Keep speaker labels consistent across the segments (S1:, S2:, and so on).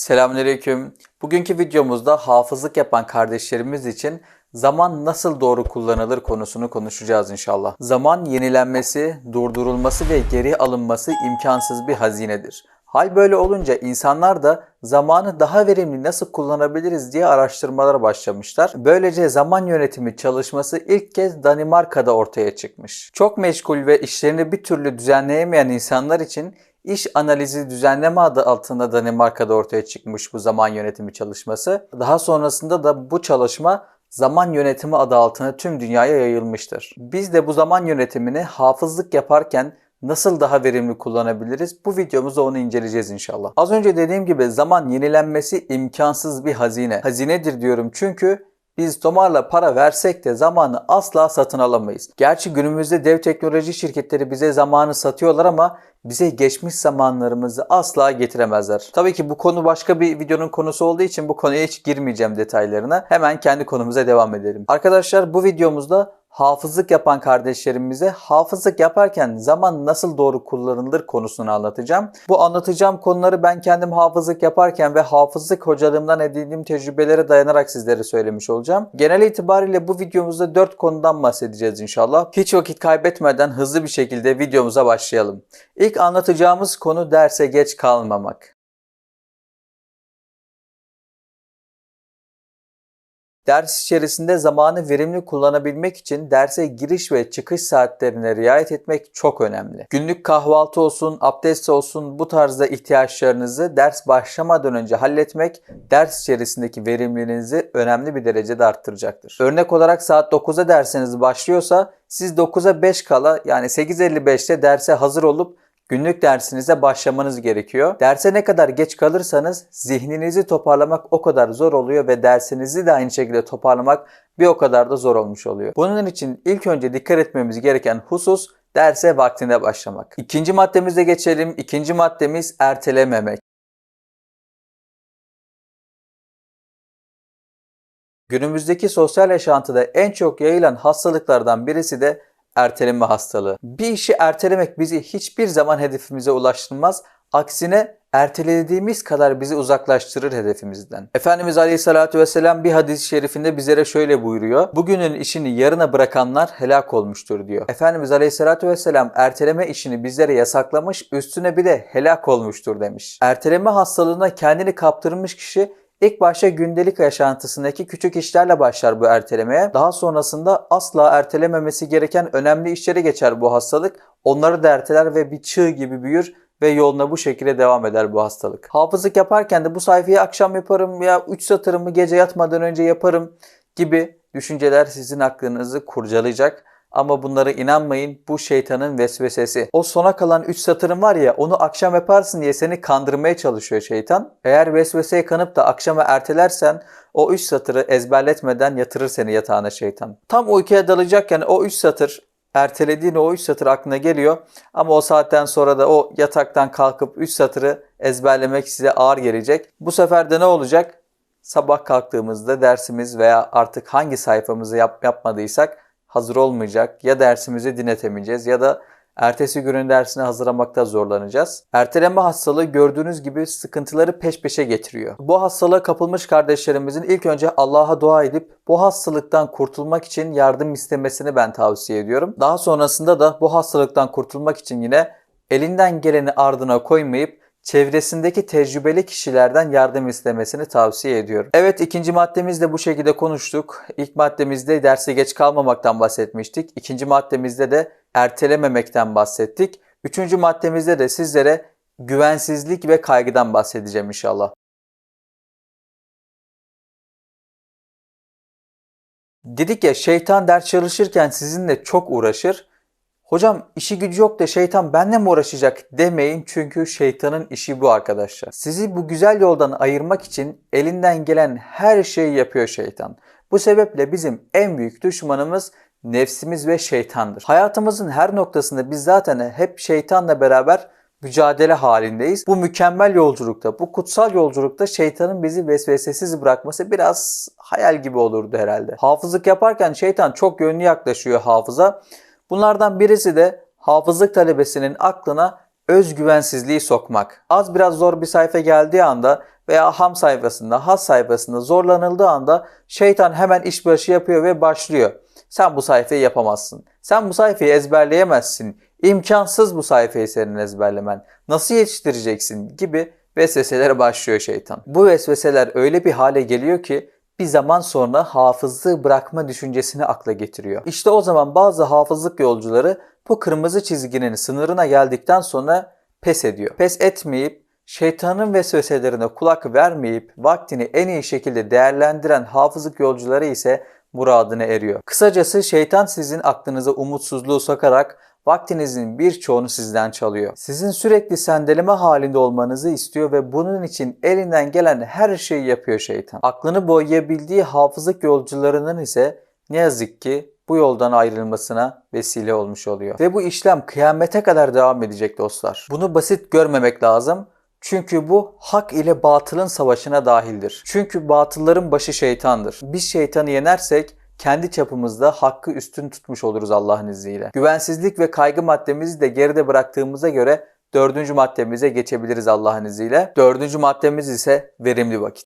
S1: Selamünaleyküm. Bugünkü videomuzda hafızlık yapan kardeşlerimiz için zaman nasıl doğru kullanılır konusunu konuşacağız inşallah. Zaman yenilenmesi, durdurulması ve geri alınması imkansız bir hazinedir. Hal böyle olunca insanlar da zamanı daha verimli nasıl kullanabiliriz diye araştırmalara başlamışlar. Böylece zaman yönetimi çalışması ilk kez Danimarka'da ortaya çıkmış. Çok meşgul ve işlerini bir türlü düzenleyemeyen insanlar için İş analizi düzenleme adı altında Danimarka'da ortaya çıkmış bu zaman yönetimi çalışması. Daha sonrasında da bu çalışma zaman yönetimi adı altına tüm dünyaya yayılmıştır. Biz de bu zaman yönetimini hafızlık yaparken nasıl daha verimli kullanabiliriz? Bu videomuzda onu inceleyeceğiz inşallah. Az önce dediğim gibi zaman yenilenmesi imkansız bir hazine. Hazinedir diyorum çünkü biz domarla para versek de zamanı asla satın alamayız. Gerçi günümüzde dev teknoloji şirketleri bize zamanı satıyorlar ama bize geçmiş zamanlarımızı asla getiremezler. Tabii ki bu konu başka bir videonun konusu olduğu için bu konuya hiç girmeyeceğim detaylarına. Hemen kendi konumuza devam edelim. Arkadaşlar bu videomuzda hafızlık yapan kardeşlerimize hafızlık yaparken zaman nasıl doğru kullanılır konusunu anlatacağım. Bu anlatacağım konuları ben kendim hafızlık yaparken ve hafızlık hocalığımdan edindiğim tecrübelere dayanarak sizlere söylemiş olacağım. Genel itibariyle bu videomuzda 4 konudan bahsedeceğiz inşallah. Hiç vakit kaybetmeden hızlı bir şekilde videomuza başlayalım. İlk anlatacağımız konu derse geç kalmamak. Ders içerisinde zamanı verimli kullanabilmek için derse giriş ve çıkış saatlerine riayet etmek çok önemli. Günlük kahvaltı olsun, abdest olsun bu tarzda ihtiyaçlarınızı ders başlamadan önce halletmek ders içerisindeki verimliliğinizi önemli bir derecede arttıracaktır. Örnek olarak saat 9'a dersiniz başlıyorsa siz 9'a 5 kala yani 8.55'te derse hazır olup Günlük dersinize başlamanız gerekiyor. Derse ne kadar geç kalırsanız zihninizi toparlamak o kadar zor oluyor ve dersinizi de aynı şekilde toparlamak bir o kadar da zor olmuş oluyor. Bunun için ilk önce dikkat etmemiz gereken husus derse vaktinde başlamak. İkinci maddemize geçelim. İkinci maddemiz ertelememek. Günümüzdeki sosyal yaşantıda en çok yayılan hastalıklardan birisi de erteleme hastalığı. Bir işi ertelemek bizi hiçbir zaman hedefimize ulaştırmaz. Aksine ertelediğimiz kadar bizi uzaklaştırır hedefimizden. Efendimiz Aleyhisselatü Vesselam bir hadis-i şerifinde bizlere şöyle buyuruyor. Bugünün işini yarına bırakanlar helak olmuştur diyor. Efendimiz Aleyhisselatü Vesselam erteleme işini bizlere yasaklamış, üstüne bir de helak olmuştur demiş. Erteleme hastalığına kendini kaptırmış kişi İlk başta gündelik yaşantısındaki küçük işlerle başlar bu ertelemeye. Daha sonrasında asla ertelememesi gereken önemli işlere geçer bu hastalık. Onları da erteler ve bir çığ gibi büyür ve yoluna bu şekilde devam eder bu hastalık. Hafızlık yaparken de bu sayfayı akşam yaparım ya 3 satırımı gece yatmadan önce yaparım gibi düşünceler sizin aklınızı kurcalayacak. Ama bunlara inanmayın bu şeytanın vesvesesi. O sona kalan 3 satırın var ya onu akşam yaparsın diye seni kandırmaya çalışıyor şeytan. Eğer vesveseye kanıp da akşama ertelersen o 3 satırı ezberletmeden yatırır seni yatağına şeytan. Tam uykuya dalacakken o 3 satır ertelediğin o 3 satır aklına geliyor. Ama o saatten sonra da o yataktan kalkıp 3 satırı ezberlemek size ağır gelecek. Bu sefer de ne olacak? Sabah kalktığımızda dersimiz veya artık hangi sayfamızı yap yapmadıysak hazır olmayacak. Ya dersimizi dinletemeyeceğiz ya da ertesi günün dersine hazırlamakta zorlanacağız. Erteleme hastalığı gördüğünüz gibi sıkıntıları peş peşe getiriyor. Bu hastalığa kapılmış kardeşlerimizin ilk önce Allah'a dua edip bu hastalıktan kurtulmak için yardım istemesini ben tavsiye ediyorum. Daha sonrasında da bu hastalıktan kurtulmak için yine elinden geleni ardına koymayıp çevresindeki tecrübeli kişilerden yardım istemesini tavsiye ediyorum. Evet ikinci maddemiz de bu şekilde konuştuk. İlk maddemizde derse geç kalmamaktan bahsetmiştik. İkinci maddemizde de ertelememekten bahsettik. Üçüncü maddemizde de sizlere güvensizlik ve kaygıdan bahsedeceğim inşallah. Dedik ya şeytan ders çalışırken sizinle çok uğraşır Hocam işi gücü yok da şeytan benle mi uğraşacak demeyin çünkü şeytanın işi bu arkadaşlar. Sizi bu güzel yoldan ayırmak için elinden gelen her şeyi yapıyor şeytan. Bu sebeple bizim en büyük düşmanımız nefsimiz ve şeytandır. Hayatımızın her noktasında biz zaten hep şeytanla beraber mücadele halindeyiz. Bu mükemmel yolculukta, bu kutsal yolculukta şeytanın bizi vesvesesiz bırakması biraz hayal gibi olurdu herhalde. Hafızlık yaparken şeytan çok yönlü yaklaşıyor hafıza. Bunlardan birisi de hafızlık talebesinin aklına özgüvensizliği sokmak. Az biraz zor bir sayfa geldiği anda veya ham sayfasında, has sayfasında zorlanıldığı anda şeytan hemen işbaşı yapıyor ve başlıyor. Sen bu sayfayı yapamazsın. Sen bu sayfayı ezberleyemezsin. İmkansız bu sayfayı senin ezberlemen. Nasıl yetiştireceksin gibi vesveselere başlıyor şeytan. Bu vesveseler öyle bir hale geliyor ki bir zaman sonra hafızlığı bırakma düşüncesini akla getiriyor. İşte o zaman bazı hafızlık yolcuları bu kırmızı çizginin sınırına geldikten sonra pes ediyor. Pes etmeyip şeytanın vesveselerine kulak vermeyip vaktini en iyi şekilde değerlendiren hafızlık yolcuları ise muradına eriyor. Kısacası şeytan sizin aklınıza umutsuzluğu sokarak vaktinizin birçoğunu sizden çalıyor. Sizin sürekli sendeleme halinde olmanızı istiyor ve bunun için elinden gelen her şeyi yapıyor şeytan. Aklını boyayabildiği hafızlık yolcularının ise ne yazık ki bu yoldan ayrılmasına vesile olmuş oluyor. Ve bu işlem kıyamete kadar devam edecek dostlar. Bunu basit görmemek lazım. Çünkü bu hak ile batılın savaşına dahildir. Çünkü batılların başı şeytandır. Biz şeytanı yenersek kendi çapımızda hakkı üstün tutmuş oluruz Allah'ın izniyle. Güvensizlik ve kaygı maddemizi de geride bıraktığımıza göre dördüncü maddemize geçebiliriz Allah'ın izniyle. Dördüncü maddemiz ise verimli vakit.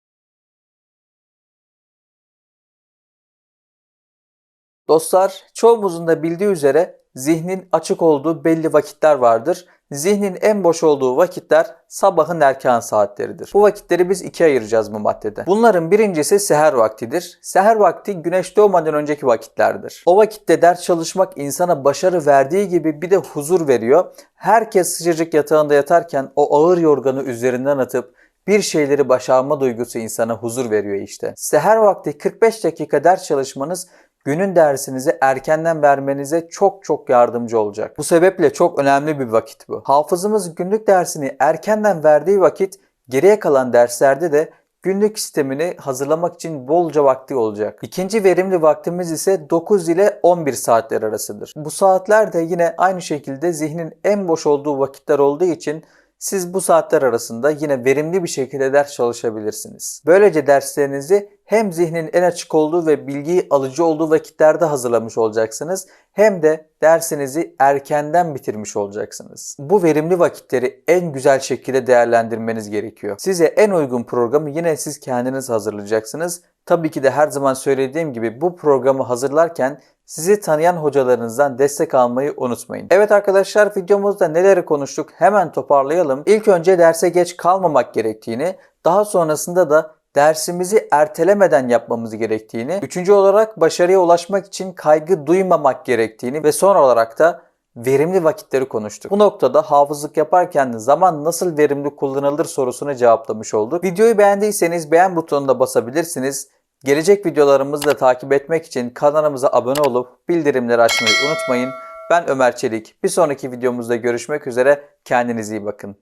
S1: Dostlar, çoğumuzun da bildiği üzere zihnin açık olduğu belli vakitler vardır. Zihnin en boş olduğu vakitler sabahın erken saatleridir. Bu vakitleri biz ikiye ayıracağız bu maddede. Bunların birincisi seher vaktidir. Seher vakti güneş doğmadan önceki vakitlerdir. O vakitte ders çalışmak insana başarı verdiği gibi bir de huzur veriyor. Herkes sıcacık yatağında yatarken o ağır yorganı üzerinden atıp bir şeyleri başarma duygusu insana huzur veriyor işte. Seher vakti 45 dakika ders çalışmanız günün dersinizi erkenden vermenize çok çok yardımcı olacak. Bu sebeple çok önemli bir vakit bu. Hafızımız günlük dersini erkenden verdiği vakit geriye kalan derslerde de günlük sistemini hazırlamak için bolca vakti olacak. İkinci verimli vaktimiz ise 9 ile 11 saatler arasıdır. Bu saatler de yine aynı şekilde zihnin en boş olduğu vakitler olduğu için siz bu saatler arasında yine verimli bir şekilde ders çalışabilirsiniz. Böylece derslerinizi hem zihnin en açık olduğu ve bilgiyi alıcı olduğu vakitlerde hazırlamış olacaksınız hem de dersinizi erkenden bitirmiş olacaksınız. Bu verimli vakitleri en güzel şekilde değerlendirmeniz gerekiyor. Size en uygun programı yine siz kendiniz hazırlayacaksınız. Tabii ki de her zaman söylediğim gibi bu programı hazırlarken sizi tanıyan hocalarınızdan destek almayı unutmayın. Evet arkadaşlar videomuzda neleri konuştuk hemen toparlayalım. İlk önce derse geç kalmamak gerektiğini, daha sonrasında da dersimizi ertelemeden yapmamız gerektiğini, üçüncü olarak başarıya ulaşmak için kaygı duymamak gerektiğini ve son olarak da verimli vakitleri konuştuk. Bu noktada hafızlık yaparken zaman nasıl verimli kullanılır sorusunu cevaplamış olduk. Videoyu beğendiyseniz beğen butonuna basabilirsiniz. Gelecek videolarımızı da takip etmek için kanalımıza abone olup bildirimleri açmayı unutmayın. Ben Ömer Çelik. Bir sonraki videomuzda görüşmek üzere. Kendinize iyi bakın.